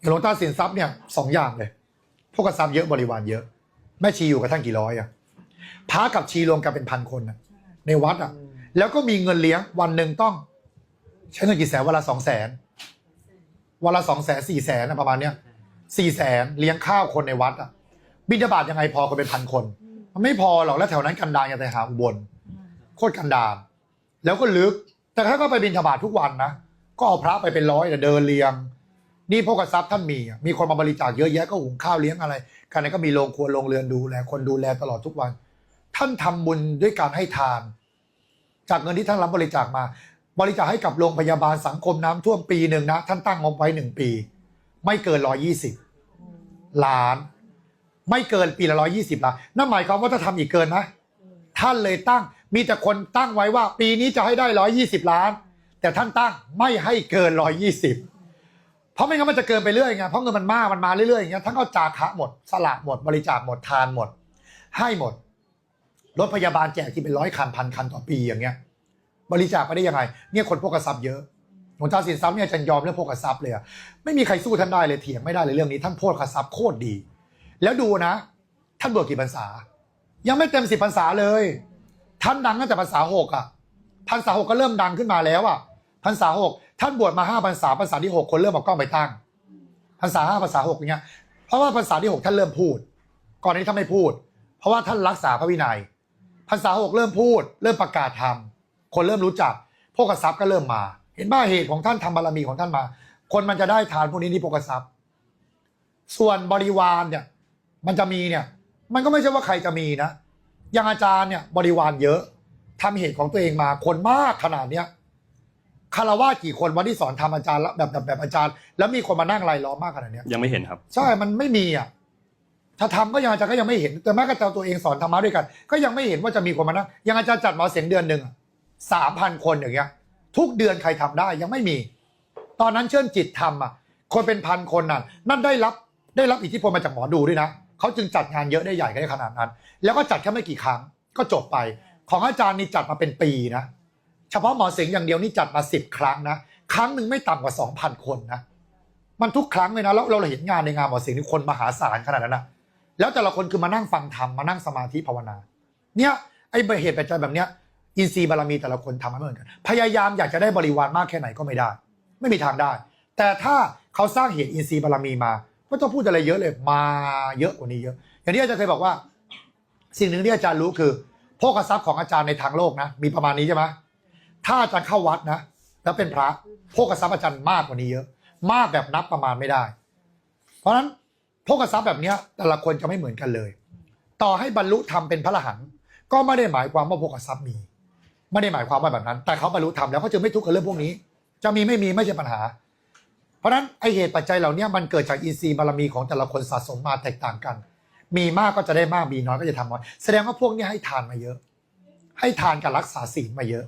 อย่างหลวงตาสินทรัพย์เนี่ยสองอย่างเลย พวกกทรัพย์เยอะบริวารเยอะ แม่ชีอยู่กับท่านกี่ร้อยอะพระกับชีรวมกันเป็นพันคนอะในวัดอะแล้วก็มีเงินเลี้ยงวันหนึ่งต้อง ใช้เงินกี่แสนวันละสองแสนวันละสองแสนสี่แสนประมาณเนี้ยสี่แสนเลี้ยงข้าวคนในวัดอะบิณฑบาตยังไงพอกันเป็นพันคนมันไม่พอหรอกแล้วแถวนั้นกันดารอย่างแต่หาอุบลโคตรกันดารแล้วก็ลึก แต่ถ้าก็ไปบิณฑบาตทุกวันนะก็เอาพระไปเป็นร้อยแต่เดินเรียง นี่พวกกทรัพย์ท่านมีอะมีคนมาบริจาคเยอะแยะก็หุงข้าวเลี้ยงอะไรกันนั้นก็มีโรงครัวโรงเรือนดูแลคนดูแลตลอดทุกวัน ท่านทำบุญด้วยการให้ทาน จากเงินที่ท่านรับบริจาคมา บริจาคให้กับโรงพยาบาลสังคมน้ำท่วมปีหนึ่งนะ ท่านตั้งงบไว้หนึ่งปี ไม่เกินร้อยี่สิบล้าน ไม่เกินปีละร้อยี่สิบล้านนั่นหมายความว่าถ้าทำอีกเกินนะ ท่านเลยตั้งมีแต่คนตั้งไว้ว่า ปีนี้จะให้ได้ร้อยี่สิบล้าน แต่ท่านตั้งไม่ให้เกินร้อยี่สิบ ราะไม่งั้นมันจะเกินไปเรื่อยไงเพราะเงินมันมากมันมาเรื่อยๆอย่างเงี้ยท่านก็จาคะหมดสละหมด บริจาคหมดทานหมด ให้หมดรถพยาบาลแจกที่เป็นร้อยคันพันคันต่อปีอย่างเงี้ย บริจาคไปได้ยังไง เนี่ยคนพวกกระซับเยอะหลวงตาสินทรัพย์เนี่ยอาจันยอมเรื่องพวกกระซับเลยอะไม่มีใครสู้ท่านได้เลยเถียงไม่ได้เลยเรื่องนี้ท่านโพดกระซับโคตรดี แล้วดูนะ ท่านบวชกี่พรรษา ยังไม่เต็มสิบพรรษาเลย ท่านดังตั้งแต่พรรษาหกอะพรรษาหกก็เริ่มดังขึ้นมาแล้วอะพรรษาหก ท่านบวชมาห้าพรรษาพรรษาที่หกคนเริ่มเอากล้องไปตั้งพรรษาห้าพรรษาหกอย่างเงี้ยเพราะว่าพรรษาที่หกท่านเริ่มพูด ก่อนนี้ท่านไม่พูด เพราะว่าท่านรักษาพระวินัยพรรษาหกเริ่มพูด เริ่มประกาศธรรมคนเริ่มรู้จักพวกกทรัพย์ก็เริ่มมา เห็นบ้าเหตุของท่านทำบารมีของท่านมา คนมันจะได้ทานพวกนี้นี่พวกกทรัพย์ส่วนบริวารเนี่ย มันจะมีเนี่ย มันก็ไม่ใช่ว่าใครจะมีนะอย่างอาจารย์เนี่ยบริวารเยอะทำเหตุของตัวเองมาคนมากขนาดเนี้ย คารวะกี่คนวันที่สอนทำอาจารย์แล้วแบบแบบแบบอาจารย์ แล้วมีคนมานั่งรายล้อมมากขนาดเนี้ยยังไม่เห็นครับ ใช่มันไม่มีอะถ้าทำก็ยังอาจารย์ก็ยังไม่เห็น แต่แม้กระทั่งตัวเองสอนธรรมะด้วยกัน ก็ยังไม่เห็นว่าจะมีคนมานั่งยังอาจารย์จัดหมอเสียงเดือนหนึ่งสามพันคนอย่างเงี้ย ทุกเดือนใครทำได้ยังไม่มี ตอนนั้นเชิญจิตทำอะ คนเป็นพันคนน่ะนั่นได้รับได้รับอิทธิพลมาจากหมอดูด้วยนะเขาจึงจัดงานเยอะได้ใหญ่ได้ขนาดนั้น แล้วก็จัดแค่ไม่กี่ครั้งก็จบไป ของอาจารย์นี่จัดมาเป็นปีนะ เฉพาะหมอเสียงอย่างเดียวนี่จัดมาสิบครั้งนะ ครั้งหนึ่งไม่ต่ำกว่าสองพันคนนะ มันทุกครั้งเลยนะแล้วเราเห็นงานในงานหมอเสียงนี่คนมหาศาลขนาดนั้นนะแล้วแต่ละคนคือมานั่งฟังธรรมมานั่งสมาธิภาวนา เนี่ยไอ้เหตุปัจจัยแบบเนี้ยอินทรีย์บารมีแต่ละคนทำไม่เหมือนกัน พยายามอยากจะได้บริวารมากแค่ไหนก็ไม่ได้ ไม่มีทางได้ แต่ถ้าเขาสร้างเหตุอินทรีย์บารมีมาไม่ต้องพูดอะไรเยอะเลยมาเยอะกว่านี้เยอะ อย่างที่อาจารย์เคยบอกว่า สิ่งหนึ่งที่อาจารย์รู้คือโภคทรัพย์ของอาจารย์ในทางโลกนะมีประมาณนี้ใช่ไหม ถ้าอาจารย์เข้าวัดนะ แล้วเป็นพระโภคทรัพย์อาจารย์มากกว่านี้เยอะ มากแบบนับประมาณไม่ได้ เพราะฉะนั้นโภคทรัพย์แบบเนี้ยแต่ละคนจะไม่เหมือนกันเลย ต่อให้บรรลุธรรมเป็นพระอรหันต์ก็ไม่ได้หมายความว่าโภคทรัพย์มี ไม่ได้หมายความว่าแบบนั้น แต่เขาบรรลุธรรมแล้วเขาจึงไม่ทุกข์กับเรื่องพวกนี้ จะมีไม่มีไม่ใช่ปัญหา เพราะฉะนั้นไอเหตุปัจจัยเหล่านี้มันเกิดจากอินทรีย์บารมีของแต่ละคนสะสมมาแตกต่างกัน มีมากก็จะได้มากมีน้อยก็จะทำน้อยแสดงว่าพวกนี้ให้ทานมาเยอะ ให้ทานกับรักษาศีลมาเยอะ